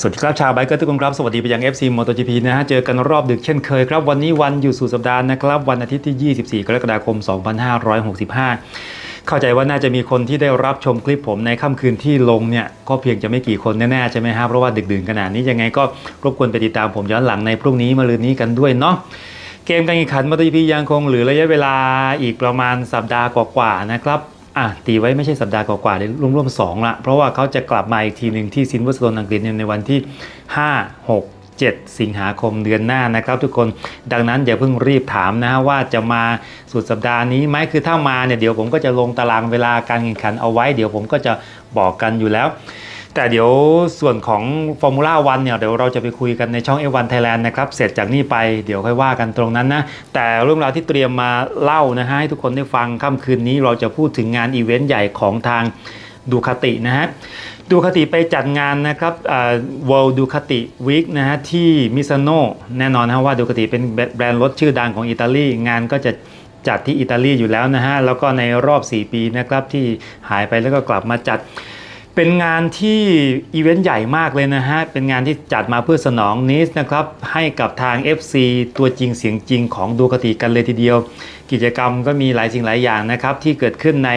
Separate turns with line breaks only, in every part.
สวัสดีครับชาวไบค์เกอร์ทุกคนครับ สวัสดีไปยัง FC MotoGP นะฮะ เจอกันรอบดึกเช่นเคยครับ วันนี้วันอยู่สู่สัปดาห์นะครับ วันอาทิตย์ที่ 24 กรกฎาคม 2565เข้าใจว่าน่าจะมีคนที่ได้รับชมคลิปผมในค่ำคืนที่ลงเนี่ยก็เพียงจะไม่กี่คนแน่ๆใช่ไหมฮะเพราะว่าดึกดื่นขนาดนี้ยังไงก็รบกวนไปติดตามผมย้อนหลังในพรุ่งนี้มะรืนนี้กันด้วยเนาะเกมการแข่งขัน MotoGP ยังคงเหลือระยะเวลาอีกประมาณสัปดาห์กว่าๆนะครับ อะตีไว้ไม่ใช่สัปดาห์กว่าๆเลยร่วมๆ2ละเพราะว่าเขาจะกลับมาอีกทีหนึ่งที่ซินเวอร์สโตนอังกฤษในวันที่ 5 6 7 สิงหาคมเดือนหน้านะครับทุกคนดังนั้นอย่าเพิ่งรีบถามนะว่าจะมาสุดสัปดาห์นี้ไหมคือถ้ามาเนี่ยเดี๋ยวผมก็จะลงตารางเวลาการแข่งขันเอาไว้ เดี๋ยวผมก็จะบอกกันอยู่แล้ว แต่เดี๋ยวส่วนของ Formula 1เนี่ยเดี๋ยวเราจะไปคุยกันในช่อง F1 Thailand นะครับ เสร็จจากนี้ไปเดี๋ยวค่อยว่ากันตรงนั้นนะ แต่เรื่องราวที่เตรียมมาเล่านะฮะให้ทุกคนได้ฟังค่ำคืนนี้เราจะพูดถึงงานอีเวนต์ใหญ่ของทางดูคาตินะฮะดูคาติไปจัดงานนะครับอ่อ World Ducati Week นะฮะที่มิซานโนแน่นอนนะว่าดูคาติเป็นแบรนด์รถชื่อดังของอิตาลีงานก็จะจัดที่อิตาลีอยู่แล้วนะฮะแล้วก็ในรอบ 4 ปีนะครับที่หายไปแล้วก็กลับมาจัด เป็นงานที่อีเวนต์ใหญ่มากเลยนะฮะ เป็นงานที่จัดมาเพื่อสนองนิสนะครับ ให้กับทาง FC ตัวจริงเสียงจริงของดูคติกันเลยทีเดียว กิจกรรมก็มีหลายสิ่งหลายอย่างนะครับ ที่เกิดขึ้นใน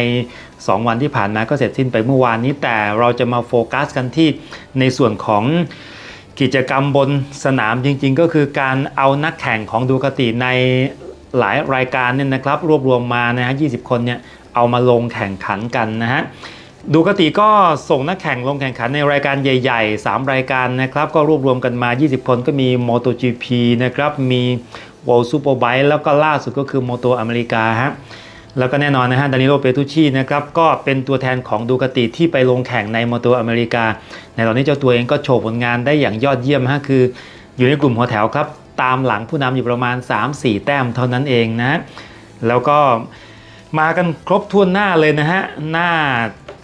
2 วันที่ผ่านมาก็เสร็จสิ้นไปเมื่อวานนี้ แต่เราจะมาโฟกัสกันที่ในส่วนของกิจกรรมบนสนามจริง ๆ ก็คือการเอานักแข่งของดูคติในหลายรายการเนี่ยนะครับ รวบรวมมานะฮะ 20 คนเนี่ยเอามาลงแข่งขันกันนะฮะ ดูกติก็ส่งนักแข่งลงแข่งขันในรายการใหญ่ ๆ 3 รายการนะครับ ก็รวบรวมกันมา 20 คนก็มี MotoGP นะครับ มี World Superbike แล้วก็ล่าสุดก็คือ Moto อเมริกาฮะแล้วก็แน่นอนนะฮะดานิโลเปตูชีนะครับ ก็เป็นตัวแทนของดูกติที่ไปลงแข่งในมอเตอร์อเมริกา ในตอนนี้เจ้าตัวเองก็โชว์ผลงานได้อย่างยอดเยี่ยมฮะคือ อยู่ในกลุ่มหัวแถวครับ ตามหลังผู้นำอยู่ประมาณ 3-4 แต้มเท่านั้นเองนะ แล้วก็มากันครบถ้วนหน้าเลยนะฮะ หน้า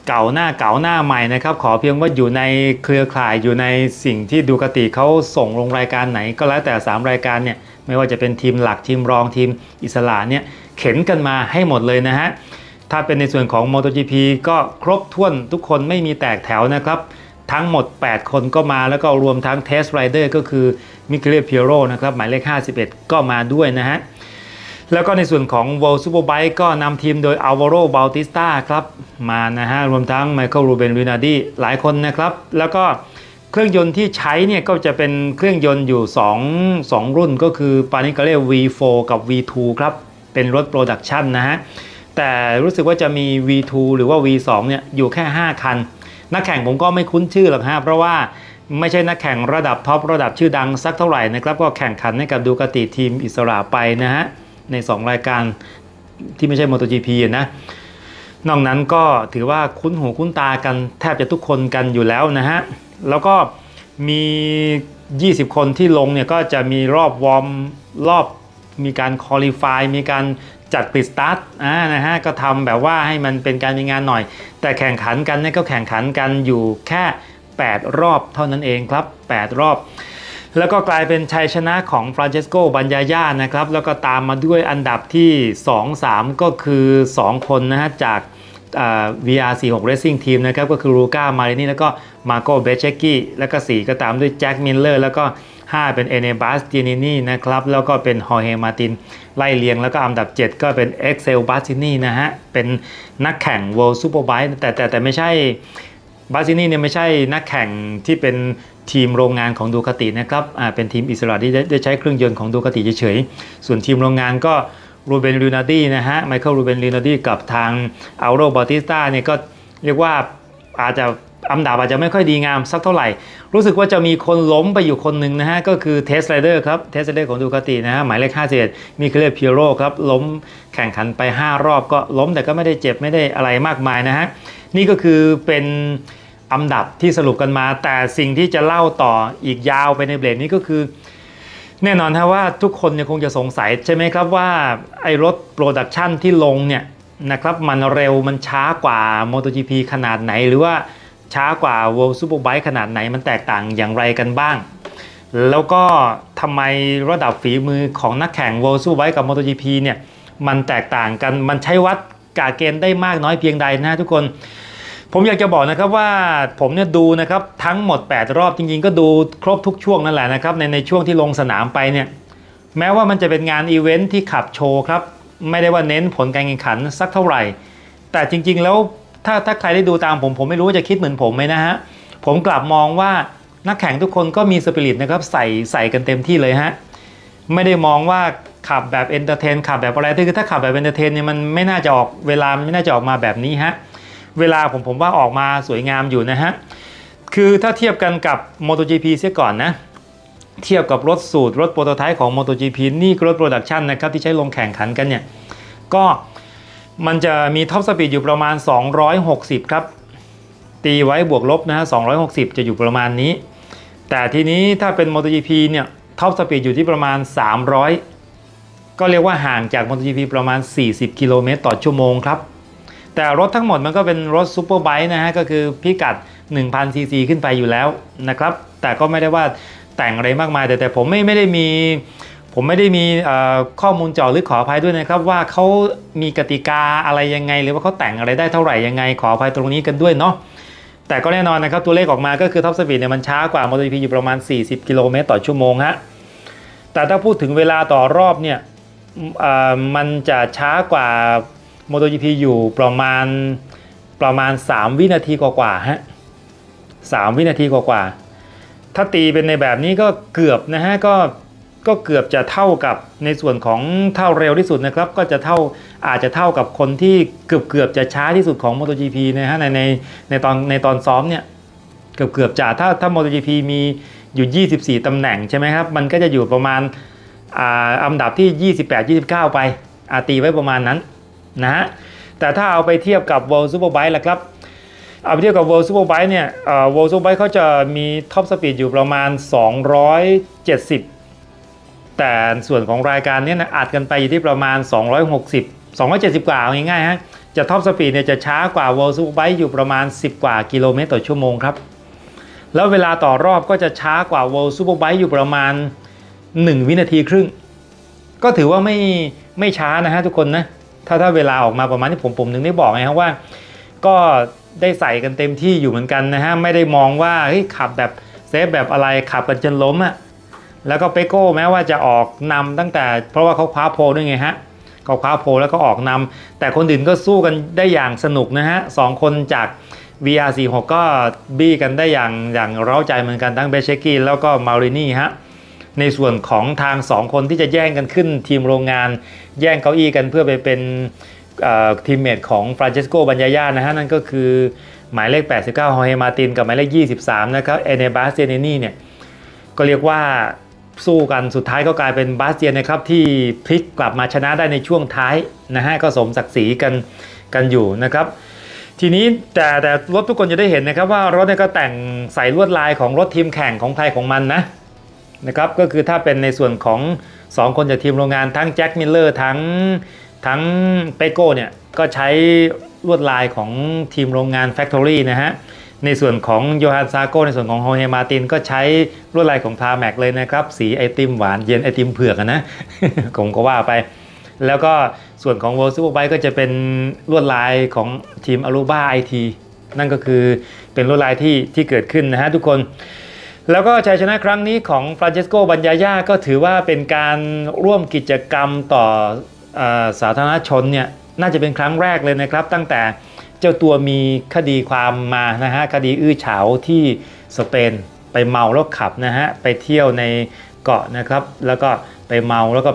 เก่าหน้าเก่าหน้าใหม่นะครับ ขอเพียงว่าอยู่ในเครือข่ายอยู่ในสิ่งที่ดูกติเขาส่งลงรายการไหน ก็แล้วแต่ 3 รายการเนี่ยไม่ว่าจะเป็นทีมหลักทีมรองทีมอิสระเนี่ยเข็นกันมาให้หมดเลยนะฮะถ้าเป็นในส่วนของ MotoGP ก็ครบถ้วนทุกคนไม่มีแตกแถวนะครับ ทั้งหมด 8 คนก็มาแล้วก็รวมทั้ง Test Rider ก็คือมิเคลเพียโรนะครับหมายเลข 51 ก็มาด้วยนะฮะ แล้วก็ในส่วนของ World Superbike ก็นำทีมโดย Alvaro Bautista ครับมานะฮะรวมทั้ง Michael Ruben r i n a d i หลายคนนะครับ แล้วก็เครื่องยนต์ที่ใช้เนี่ยก็จะเป็นเครื่องยนต์อยู่ 2 2 รุ่นก็คือ p a n i c a l e V4 กับ V2 ครับเป็นรถโปรดักชันนะฮะแต่รู้สึกว่าจะมี V2 หรือว่า V2 เนี่ยอยู่แค่ 5 คัน นักแข่งผมก็ไม่คุ้นชื่อหรอกฮะเพราะว่าไม่ใช่นักแข่งระดับท็อประดับชื่อดังสักเท่าไหร่นะครับ ก็แข่งขันให้กับดูกติทีมอิสระไปนะฮะ ใน 2 รายการที่ไม่ใช่ MotoGP นะนอกนั้นก็ถือว่าคุ้นหูคุ้นตากันแทบจะทุกคนกันอยู่แล้วนะฮะ แล้วก็มี 20 คนที่ลงเนี่ยก็จะมีรอบวอร์มรอบมีการคอลี่ฟายมีการจัดปิดสตาร์ทอ่านะฮะก็ทำแบบว่าให้มันเป็นการมีงานหน่อย แต่แข่งขันกันเนี่ยก็แข่งขันกันอยู่แค่ 8 รอบเท่านั้นเองครับ 8 รอบ แล้วก็กลายเป็นชัยชนะของฟรานเชสโกบัญญาญานะครับ แล้วก็ตามมาด้วยอันดับที่ 2-3 ก็คือ 2 คนนะฮะจาก VR46 Racing Team นะครับ ก็คือรูก้ามารินีแล้วก็มาโกเบเชกี้แล้วก็ 4 ก็ตามด้วยแจ็คมิลเลอร์แล้วก็ 5 เป็นเอเนบัสตินินีนะครับ แล้วก็เป็นฮอเฮมาติน ไล่เลียงแล้วก็อันดับ 7 ก็เป็นเอ็กเซลบัสตินีนะฮะ เป็นนักแข่ง World Superbike แต่แต่แต่ไม่ใช่บาซินี่เนี่ยไม่ใช่นักแข่งที่เป็น ทีมโรงงานของดูคาตินะครับเป็นทีมอิสระที่ได้ได้ใช้เครื่องยนต์ของดูคาติเฉยๆ ส่วนทีมโรงงานก็รูเบนลูนาดีนะฮะไมเคิลรูเบนลูนาดีกับทางอัลโรบอติสตาเนี่ยก็เรียกว่าอาจจะอันดับอาจจะไม่ค่อยดีงามสักเท่าไหร่ รู้สึกว่าจะมีคนล้มไปอยู่คนหนึ่งนะฮะ ก็คือเทสไรเดอร์ครับเทสไรเดอร์ของดูคาตินะฮะ หมายเลข51มีเคเลเพียโรครับ ล้มแข่งขันไป 5 รอบก็ล้มแต่ก็ไม่ได้เจ็บไม่ได้อะไรมากมายนะฮะ นี่ก็คือเป็น อันดับที่สรุปกันมา แต่สิ่งที่จะเล่าต่ออีกยาวไปในเบรกนี้ก็คือ แน่นอนนะว่าทุกคนเนี่ยคงจะสงสัยใช่ไหมครับว่าไอ้รถโปรดักชันที่ลงเนี่ยนะครับมันเร็วมันช้ากว่า MotoGP ขนาดไหน หรือว่าช้ากว่า World Superbike ขนาดไหนมันแตกต่างอย่างไรกันบ้าง แล้วก็ทำไมระดับฝีมือของนักแข่ง World Superbike กับ MotoGP เนี่ยมันแตกต่างกันมันใช้วัดกาเกณฑ์ได้มากน้อยเพียงใดนะทุกคน ผมอยากจะบอกนะครับว่าผมเนี่ยดูนะครับทั้งหมด 8 รอบจริงๆ ก็ดูครบทุกช่วงนั่นแหละนะครับในในช่วงที่ลงสนามไปเนี่ยแม้ว่ามันจะเป็นงานอีเวนท์ที่ขับโชว์ครับไม่ได้ว่าเน้นผลการแข่งขันสักเท่าไหร่ แต่จริงๆแล้วถ้าถ้าใครได้ดูตามผมผมไม่รู้ว่าจะคิดเหมือนผมไหมนะฮะผมกลับมองว่านักแข่งทุกคนก็มีสปิริตนะครับใส่ใส่กันเต็มที่เลยฮะไม่ได้มองว่าขับแบบเอนเตอร์เทนขับแบบอะไรคือถ้าขับแบบเอนเตอร์เทนเนี่ยมันไม่น่าจะออกเวลาไม่น่าจะออกมาแบบนี้ฮะ เวลาผมผมว่าออกมาสวยงามอยู่นะฮะ คือถ้าเทียบกันกับ MotoGP เสียก่อนนะ เทียบกับรถสูตร รถโปรโตไทป์ของ MotoGP นี่รถโปรดักชันนะครับที่ใช้ลงแข่งขันกันเนี่ย ก็มันจะมีท็อปสปีดอยู่ประมาณ 260 ครับ ตีไว้บวกลบนะฮะ 260 จะอยู่ประมาณนี้ แต่ทีนี้ถ้าเป็น MotoGP เนี่ยท็อปสปีดอยู่ที่ประมาณ 300 ก็เรียกว่าห่างจาก MotoGP ประมาณ 40 กิโลเมตรต่อชั่วโมงครับ แต่รถทั้งหมดมันก็เป็นรถซูเปอร์ไบค์นะฮะ ก็คือพิกัด 1,000ซีซีขึ้นไปอยู่แล้วนะครับ แต่ก็ไม่ได้ว่าแต่งอะไรมากมาย แต่แต่ผมไม่ไม่ได้มี ผมไม่ได้มีข้อมูลเจาะลึกขออภัยด้วยนะครับ ว่าเขามีกติกาอะไรยังไง หรือว่าเขาแต่งอะไรได้เท่าไหร่ยังไง ขออภัยตรงนี้กันด้วยเนาะแต่ก็แน่นอนนะครับ ตัวเลขออกมาก็คือท็อปสปีดเนี่ยมันช้ากว่า MotoGP อยู่ประมาณ 40 กิโลเมตรต่อชั่วโมงฮะแต่ถ้าพูดถึงเวลาต่อรอบเนี่ยมันจะช้ากว่า MotoGP อยู่ประมาณประมาณ 3 วินาทีกว่าๆฮะ3วินาทีกว่าๆถ้าตีเป็นในแบบนี้ก็เกือบนะฮะก็ก็เกือบจะเท่ากับในส่วนของเท่าเร็วที่สุดนะครับ ก็จะเท่าอาจจะเท่ากับคนที่เกือบเกือบจะช้าที่สุดของ MotoGP นะฮะในในในตอนในตอนซ้อมเนี่ยเกือบเกือบจะถ้าถ้า MotoGP มีอยู่ 24 ตำแหน่งใช่ไหมครับ มันก็จะอยู่ประมาณอ่าอันดับที่ 28 29 ไปอาตีไว้ประมาณนั้น นะฮะแต่ถ้าเอาไปเทียบกับ World Superbike ล่ะครับเอาไปเทียบกับ World Superbike เนี่ยเอ่อ World Superbike เขาจะมีท็อปสปีดอยู่ประมาณ 270 แต่ส่วนของรายการนี้นะอัดกันไปอยู่ที่ประมาณ 260 270 กว่าเอาง่ายๆฮะจะท็อปสปีดเนี่ยจะช้ากว่า World Superbike อยู่ประมาณ 10 กว่ากิโลเมตรต่อชั่วโมงครับ แล้วเวลาต่อรอบก็จะช้ากว่า World Superbike อยู่ประมาณ 1 วินาทีครึ่ง ก็ถือว่าไม่ไม่ช้านะฮะทุกคนนะ ถ้าถ้าเวลาออกมาประมาณที่ผมผมถึงได้บอกไงครับว่า ก็ได้ใส่กันเต็มที่อยู่เหมือนกันนะฮะไม่ได้มองว่าเฮ้ยขับแบบเซฟแบบอะไรขับกันจนล้มอะแล้วก็เปโก้แม้ว่าจะออกนำตั้งแต่เพราะว่าเขาคว้าโพด้วยไงฮะเขาคว้าโพแล้วก็ออกนำแต่คนอื่นก็สู้กันได้อย่างสนุกนะฮะสองคนจาก VR46 ก็บี้กันได้อย่างอย่างเร้าใจเหมือนกันทั้งเบเชกี้แล้วก็มารินี่ฮะ ในส่วนของทาง 2 คนที่จะแย่งกันขึ้น ทีมโรงงาน แย่งเก้าอี้กันเพื่อไปเป็นทีมเมทของฟรานเชสโกบัญญายานะฮะนั่นก็คือหมายเลข 89ฮอเฮมาตินกับหมายเลข 23 นะครับเอเนบาสเตียนนี่เนี่ยก็เรียกว่าสู้กันสุดท้ายก็กลายเป็นบาสเตียนนะครับที่พลิกกลับมาชนะได้ในช่วงท้ายนะฮะก็สมศักดิ์ศรีกันกันอยู่นะครับ ทีนี้แต่แต่รถทุกคนจะได้เห็นนะครับว่ารถเนี่ยก็แต่งใส่ลวดลายของรถทีมแข่งของใครของมันนะ นะครับก็คือถ้าเป็นในส่วนของ 2 คนจากทีมโรงงานทั้งแจ็คมิลเลอร์ทั้งทั้งเปโก้เนี่ยก็ใช้ลวดลายของทีมโรงงาน Factory นะฮะในส่วนของโยฮันซาโกในส่วนของโฮเฮมาตินก็ใช้ลวดลายของทาแม็กเลยนะครับ สีไอติมหวานเย็นไอติมเผือกอะนะผมก็ว่าไป แล้วก็ส่วนของ World Superbike ก็จะเป็นลวดลายของทีมอารูบ้าไอทีนั่นก็คือเป็นลวดลายที่ที่เกิดขึ้นนะฮะทุกคน แล้วก็ชัยชนะครั้งนี้ของฟรานเชสโกบัญญายาก็ถือว่าเป็นการร่วมกิจกรรมต่อออสาธารณชนเนี่ยน่าจะเป็นครั้งแรกเลยนะครับ ตั้งแต่เจ้าตัวมีคดีความมานะฮะคดีอื้อฉาวที่สเปนไปเมาแล้วขับนะฮะไปเที่ยวในเกาะนะครับ แล้วก็ไปเมาแล้วก็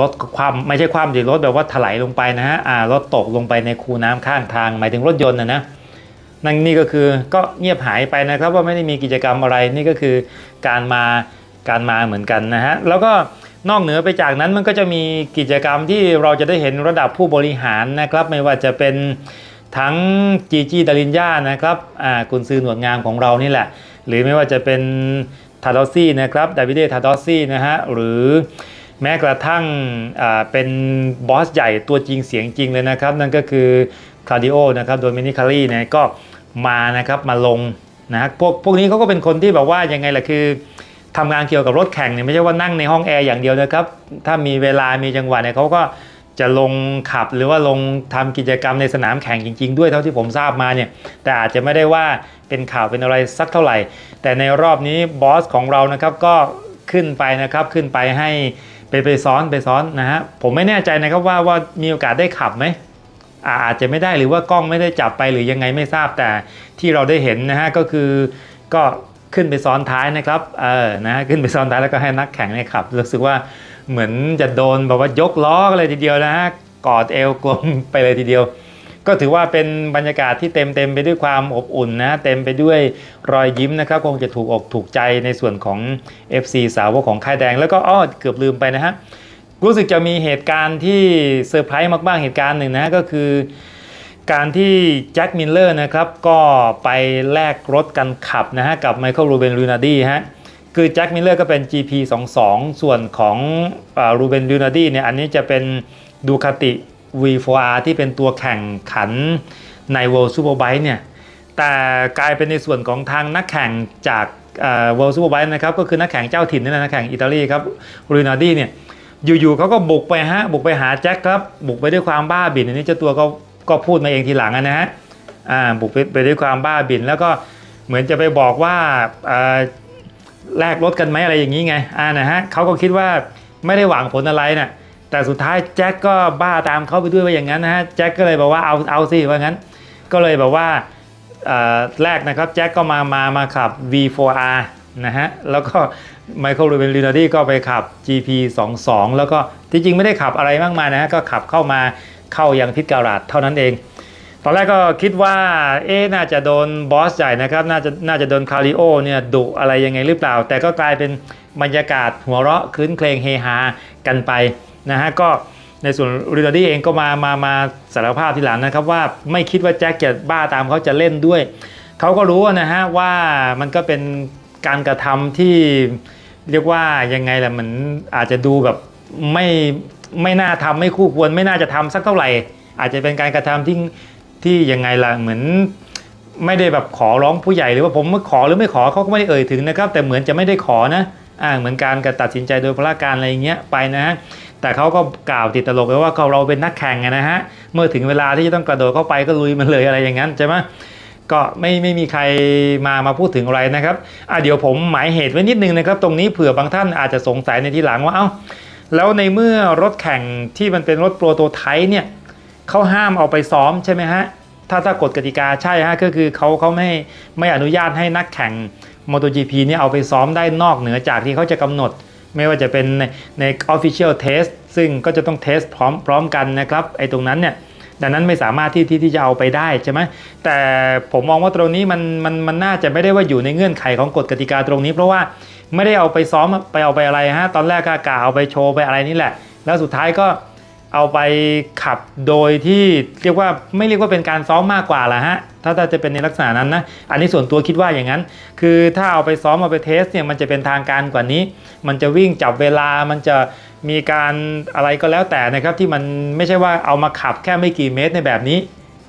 รถความไม่ใช่ความดิรถแบบว่าถลายลงไปนะฮะรถตกลงไปในคูน้ำข้างทาง หมายถึงรถยนต์นะนะ นั่นนี่ก็คือก็เงียบหายไปนะครับว่าไม่ได้มีกิจกรรมอะไรนี่ก็คือการมาการมาเหมือนกันนะฮะแล้วก็นอกเหนือไปจากนั้นมันก็จะมีกิจกรรมที่เราจะได้เห็นระดับผู้บริหารนะครับ ไม่ว่าจะเป็นทั้งจีจีดารินยานะครับอ่ากุนซือหนวดงามของเรานี่แหละ หรือไม่ว่าจะเป็นทาดอสซี่นะครับดาวิเดทาดอสซี่นะฮะหรือแม้กระทั่งอ่าเป็นบอสใหญ่ตัวจริงเสียงจริงเลยนะครับ นั่นก็คือ คาร์ดิโอนะครับโดมินิคารีเนี่ยก็มานะครับมาลงนะฮะพวกพวกนี้เขาก็เป็นคนที่แบบว่ายังไงล่ะคือทำงานเกี่ยวกับรถแข่งเนี่ยไม่ใช่ว่านั่งในห้องแอร์อย่างเดียวนะครับ ถ้ามีเวลามีจังหวะเนี่ยเขาก็จะลงขับหรือว่าลงทำกิจกรรมในสนามแข่งจริง ๆ ด้วยเท่าที่ผมทราบมาเนี่ยแต่อาจจะไม่ได้ว่าเป็นข่าวเป็นอะไรสักเท่าไหร่ แต่ในรอบนี้บอสของเรานะครับก็ขึ้นไปนะครับขึ้นไปให้ไปไปซ้อนไปซ้อนนะฮะผมไม่แน่ใจนะครับว่าว่ามีโอกาสได้ขับไหม อาจจะไม่ได้หรือว่ากล้องไม่ได้จับไปหรือยังไงไม่ทราบแต่ที่เราได้เห็นนะฮะก็คือก็ขึ้นไปซ้อนท้ายนะครับเออนะฮะขึ้นไปซ้อนท้ายแล้วก็ให้นักแข่งเนี่ยขับรู้สึกว่าเหมือนจะโดนแบบว่ายกล้อกันเลยทีเดียวนะฮะกอดเอวกลมไปเลยทีเดียว ก็ถือว่าเป็นบรรยากาศที่เต็มเต็มไปด้วยความอบอุ่นนะเต็มไปด้วยรอยยิ้มนะครับคงจะถูกอกถูกใจในส่วนของ FC สาวกของค่ายแดง แล้วก็อ้อเกือบลืมไปนะฮะ รู้สึกจะมีเหตุการณ์ที่เซอร์ไพรส์มากๆเหตุการณ์หนึ่งนะก็คือ การที่แจ็คมิลเลอร์นะครับก็ไปแลกรถกันขับนะฮะกับไมเคิลรูเบนลูนาดีฮะคือแจ็คมิลเลอร์ก็เป็น GP 22 ส่วนของรูเบนลูนาดีเนี่ยอันนี้จะเป็นดูคาติ V4R ที่เป็นตัวแข่งขันใน World Superbike เนี่ยแต่กลายเป็นในส่วนของทางนักแข่งจากเอ่อ World Superbike นะครับก็คือนักแข่งเจ้าถิ่นนี่แหละนักแข่งอิตาลีครับลูนาดีเนี่ย อยู่ๆเขาก็บุกไปฮะบุกไปหาแจ็คครับ บุกไปด้วยความบ้าบิ่นอันนี้เจ้าตัวก็ก็พูดมาเองทีหลังนะฮะอ่าบุกไปไปด้วยความบ้าบิ่นแล้วก็เหมือนจะไปบอกว่าแลกรถกันไหมอะไรอย่างนี้ไงอ่านะฮะเขาก็คิดว่าไม่ได้หวังผลอะไรน่ะแต่สุดท้ายแจ็คก็บ้าตามเขาไปด้วยว่าอย่างนั้นนะฮะแจ็คก็เลยบอกว่าเอาเอาสิว่างั้น ก็เลยบอกว่าแรกนะครับแจ็คก็มามามาขับ V4R นะฮะ แล้วก็ไมเคิลรูเบนลินาดีก็ไปขับ GP 22 แล้วก็ที่จริงไม่ได้ขับอะไรมากมายนะฮะ ก็ขับเข้ามาเข้ายังพิทการาดเท่านั้นเอง ตอนแรกก็คิดว่า เอ๊น่าจะโดนบอสใหญ่นะครับ น่าจะน่าจะโดนคาริโอเนี่ยดุอะไรยังไงหรือเปล่า แต่ก็กลายเป็นบรรยากาศหัวเราะคลื้นเครงเฮฮากันไปนะฮะ ก็ในส่วนริดาดี้เองก็มามามาสารภาพทีหลังนะครับว่าไม่คิดว่าแจ็คจะบ้าตามเขาจะเล่นด้วยเขาก็รู้นะฮะว่ามันก็เป็น การกระทำที่เรียกว่ายังไงล่ะเหมือนอาจจะดูแบบไม่ไม่น่าทำไม่คู่ควร ไม่น่าจะทำสักเท่าไหร่ อาจจะเป็นการกระทำที่ที่ยังไงล่ะเหมือนไม่ได้แบบขอร้องผู้ใหญ่หรือว่าผมขอหรือไม่ขอเขาก็ไม่ได้เอ่ยถึงนะครับ แต่เหมือนจะไม่ได้ขอนะอ่าเหมือนการกระตัดสินใจโดยพละการอะไรเงี้ยไปนะฮะแต่เขาก็กล่าวติดตลกไปว่าเราเป็นนักแข่งนะฮะเมื่อถึงเวลาที่จะต้องกระโดดเข้าไปก็ลุยมันเลยอะไรอย่างนั้นใช่ไหม ก็ไม่ไม่มีใครมามาพูดถึงอะไรนะครับอะเดี๋ยวผมหมายเหตุไว้นิดนึงนะครับ ตรงนี้เผื่อบางท่านอาจจะสงสัยในทีหลังว่าเอ้าแล้วในเมื่อรถแข่งที่มันเป็นรถโปรโตไทป์เนี่ยเขาห้ามเอาไปซ้อมใช่ไหมฮะถ้าถ้ากฎกติกาใช่ฮะก็คือเขาเขาไม่ไม่อนุญาตให้นักแข่ง MotoGP เนี่ยเอาไปซ้อมได้นอกเหนือจากที่เขาจะกำหนด ไม่ว่าจะเป็นในใน Official Test ซึ่งก็จะต้องเทสพร้อมพร้อมกันนะครับไอ้ตรงนั้นเนี่ย ดังนั้นไม่สามารถที่ที่ที่จะเอาไปได้ใช่ไหมแต่ผมมองว่าตรงนี้มันมันมันน่าจะไม่ได้ว่าอยู่ในเงื่อนไขของกฎกติกาตรงนี้ เพราะว่าไม่ได้เอาไปซ้อมไปเอาไปอะไรฮะตอนแรกก็กะเอาไปโชว์ไปอะไรนี่แหละ แล้วสุดท้ายก็เอาไปขับโดยที่เรียกว่าไม่เรียกว่าเป็นการซ้อมมากกว่าละฮะถ้าถ้าจะเป็นในลักษณะนั้นนะอันนี้ส่วนตัวคิดว่าอย่างนั้น คือถ้าเอาไปซ้อมเอาไปเทสเนี่ยมันจะเป็นทางการกว่านี้ มันจะวิ่งจับเวลามันจะ มีการอะไรก็แล้วแต่นะครับที่มันไม่ใช่ว่าเอามาขับแค่ไม่กี่เมตรในแบบนี้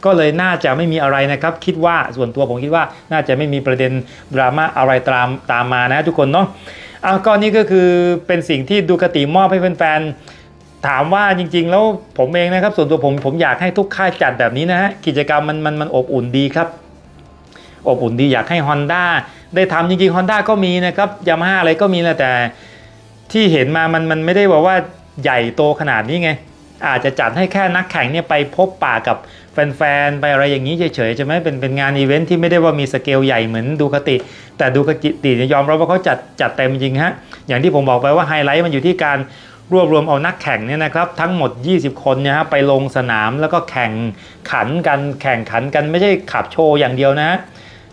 ก็เลยน่าจะไม่มีอะไรนะครับ คิดว่าส่วนตัวผมคิดว่าน่าจะไม่มีประเด็นดราม่าอะไรตามตามมานะทุกคนเนาะอะก็นี่ก็คือเป็นสิ่งที่ดูกติมอบให้แฟนๆถามว่าจริง ๆ แล้วผมเองนะครับ ส่วนตัวผมผมอยากให้ทุกค่ายจัดแบบนี้นะฮะกิจกรรมมันมันมันอบอุ่นดีครับอบอุ่นดีอยากให้ Honda ได้ทำจริงๆ Honda ก็มีนะครับยามาฮ่าอะไรก็มีแหละแต่ ที่เห็นมามันมันไม่ได้บอกว่าใหญ่โตขนาดนี้ไง อาจจะจัดให้แค่นักแข่งเนี่ยไปพบปะกับแฟนๆ ไปอะไรอย่างนี้เฉยๆใช่ไหมเป็นเป็นงานอีเวนท์ที่ไม่ได้ว่ามีสเกลใหญ่เหมือนดูคติ แต่ดูคติตียยอมรับว่าเขาจัดจัดเต็มจริงฮะ อย่างที่ผมบอกไปว่าไฮไลท์มันอยู่ที่การรวบรวมเอานักแข่งเนี่ยนะครับทั้งหมด 20 คนเนี่ยฮะไปลงสนามแล้วก็แข่งขันกันแข่งขันกันไม่ใช่ขับโชว์อย่างเดียวนะ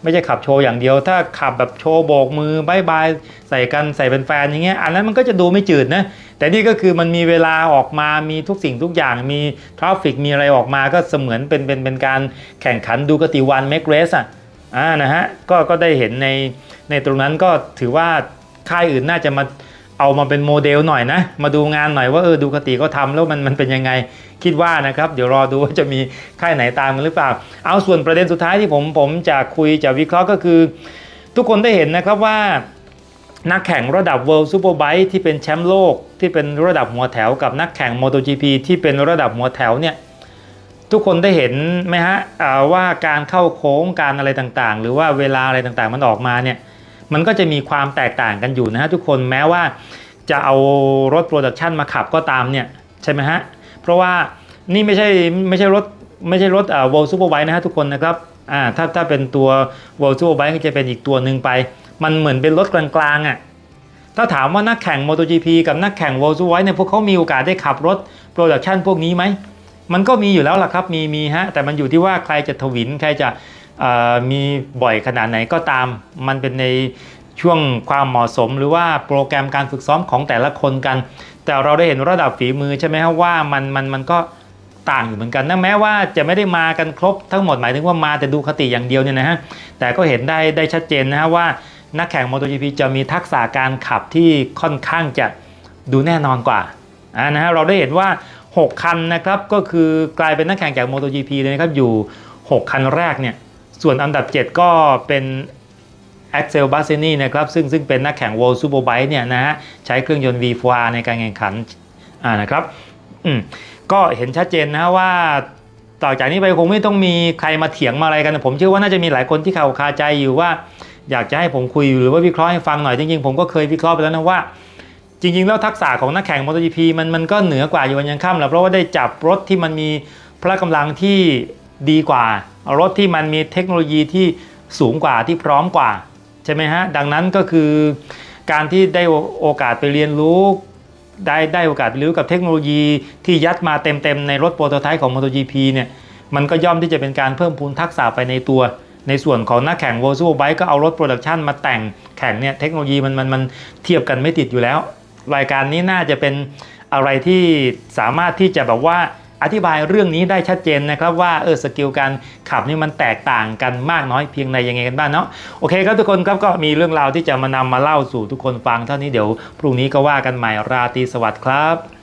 ไม่ใช่ขับโชว์อย่างเดียว ถ้าขับแบบโชว์โบกมือบายบายใส่กันใส่เป็นแฟนอย่างเงี้ยอันนั้นมันก็จะดูไม่จืดนะ แต่นี่ก็คือมันมีเวลาออกมามีทุกสิ่งทุกอย่างมีทราฟฟิกมีอะไรออกมาก็เสมือนเป็นเป็นเป็นการแข่งขันดูกติวันเมกเรสอะอ่านะฮะก็ก็ได้เห็นในในตรงนั้นก็ถือว่าค่ายอื่นน่าจะมา เอามาเป็นโมเดลหน่อยนะ มาดูงานหน่อยว่าเออดูกติก็ทำแล้วมันมันเป็นยังไงคิดว่านะครับ เดี๋ยวรอดูว่าจะมีค่ายไหนตามกันหรือเปล่า เอาส่วนประเด็นสุดท้ายที่ผมผมจะคุยจะวิเคราะห์ก็คือ ทุกคนได้เห็นนะครับว่านักแข่งระดับ World Superbike ที่เป็นแชมป์โลกที่เป็นระดับหัวแถวกับนักแข่ง MotoGP ที่เป็นระดับหัวแถวเนี่ยทุกคนได้เห็นไหมฮะว่าการเข้าโค้งการอะไรต่างๆ หรือว่าเวลาอะไรต่างๆ มันออกมาเนี่ย มันก็จะมีความแตกต่างกันอยู่นะฮะทุกคนแม้ว่าจะเอารถโปรดักชันมาขับก็ตามเนี่ยใช่ไหมฮะเพราะว่านี่ไม่ใช่ไม่ใช่รถไม่ใช่รถอ่า World Superbike นะฮะทุกคนนะครับอ่าถ้าถ้าเป็นตัว World Superbike ก็จะเป็นอีกตัวหนึ่งไป มันเหมือนเป็นรถกลางๆอะถ้าถามว่านักแข่ง MotoGP กับนักแข่ง World Superbike เนี่ยพวกเขามีโอกาสได้ขับรถโปรดักชันพวกนี้ไหม มันก็มีอยู่แล้วล่ะครับ มีมีฮะ แต่มันอยู่ที่ว่าใครจะถวิน ใครจะ มีบ่อยขนาดไหนก็ตาม มันเป็นในช่วงความเหมาะสม หรือว่าโปรแกรมการฝึกซ้อมของแต่ละคนกัน แต่เราได้เห็นระดับฝีมือใช่ไหมครับว่ามันมันมันก็ต่างอยู่เหมือนกันนะแม้ว่าจะไม่ได้มากันครบทั้งหมดหมายถึงว่ามาแต่ดูคติอย่างเดียวเนี่ยนะฮะแต่ก็เห็นได้ได้ชัดเจนนะฮะว่านักแข่ง MotoGP จะมีทักษะการขับที่ค่อนข้างจะดูแน่นอนกว่าอ่านะฮะเราได้เห็นว่า 6 คันนะครับก็คือกลายเป็นนักแข่งจาก MotoGP เลยนะครับอยู่ 6 คันแรกเนี่ย ส่วนอันดับ 7 ก็เป็น a x e l b a s s i n i นะครับซึ่งซึ่งเป็นนักแข่ง World Superbike เนี่ยนะฮะใช้เครื่องยนต์ V4R ในการแข่งขันอ่านะครับอืมก็เห็นชัดเจนนะว่าต่อจากนี้ไปคงไม่ต้องมีใครมาเถียงมาอะไรกันผมเชื่อว่าน่าจะมีหลายคนที่เขาคาใจอยู่ว่า อยากจะให้ผมคุยหรือว่าวิเคราะห์ให้ฟังหน่อยจริงๆผมก็เคยวิเคราะห์ไปแล้วนะว่า จริง ๆ แล้วทักษะของนักแข่ง MotoGP มันมันก็เหนือกว่าอยู่วันยังค่ำแหละเพราะว่าได้จับรถที่มันมีพละกำลังที่ ดีกว่า รถที่มันมีเทคโนโลยีที่สูงกว่าที่พร้อมกว่า ใช่ไหมฮะ ดังนั้นก็คือการที่ได้โอกาสไปเรียนรู้ได้ได้โอกาสไปเรียนรู้กับเทคโนโลยีที่ยัดมาเต็มๆในรถโปรโตไทป์ของ MotoGP เนี่ยมันก็ย่อมที่จะเป็นการเพิ่มพูนทักษะไปในตัว ในส่วนของนักแข่ง World Superbike ก็เอารถโปรดักชันมาแต่งแข่งเนี่ยเทคโนโลยีมันมันมันเทียบกันไม่ติดอยู่แล้ว รายการนี้น่าจะเป็นอะไรที่สามารถที่จะแบบว่า อธิบายเรื่องนี้ได้ชัดเจนนะครับว่าเออสกิลการขับนี่มันแตกต่างกันมากน้อยเพียงใดยังไงกันบ้างเนาะโอเคครับทุกคนครับก็มีเรื่องราวที่จะมานำมาเล่าสู่ทุกคนฟังเท่านี้เดี๋ยวพรุ่งนี้ก็ว่ากันใหม่ราตรีสวัสดิ์ครับ